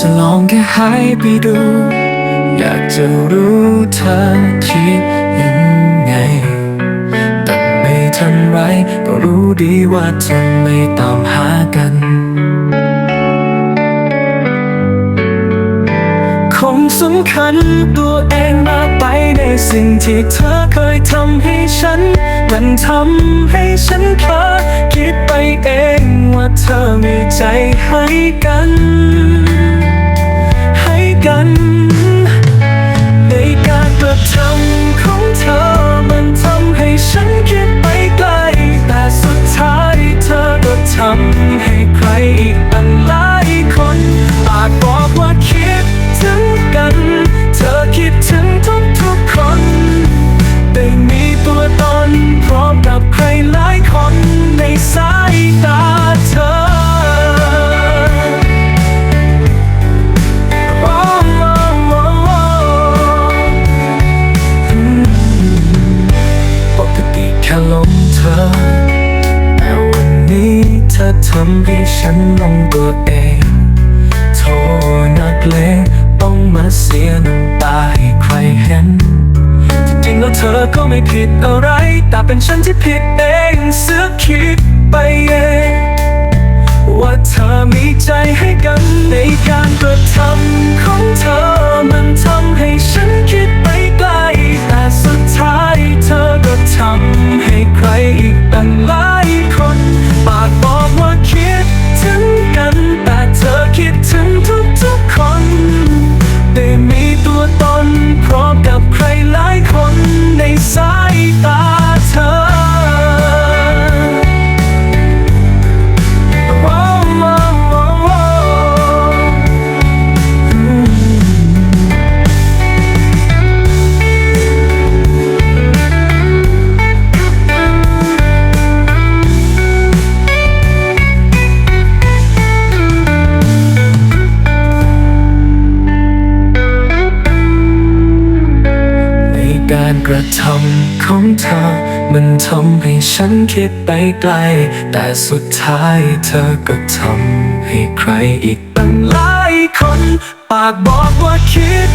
จะลองแค่หายไปดู อยากจะรู้เธอคิดยังไง แต่ไม่ทันไรก็รู้ดีว่าจะไม่ตามหากัน คงสำคัญตัวเองมากไปในสิ่งที่เธอเคยทำให้ฉัน มันทำให้ฉันพลาดคิดไปเองว่าเธอมีใจให้กัน ลงเธอ แต่วันนี้เธอทำให้ฉันลงตัวเอง โทษนักเลงต้องมาเสียน้ำตาให้ใครเห็น จริงๆแล้วเธอก็ไม่ผิดอะไร แต่เป็นฉันที่ผิดเองเสือคิดไปเอง การกระทำของเธอ มันทำให้ฉันคิดไปไกล แต่สุดท้ายเธอก็ทำให้ใครอีกตั้งหลายคน ปากบอกว่าคิด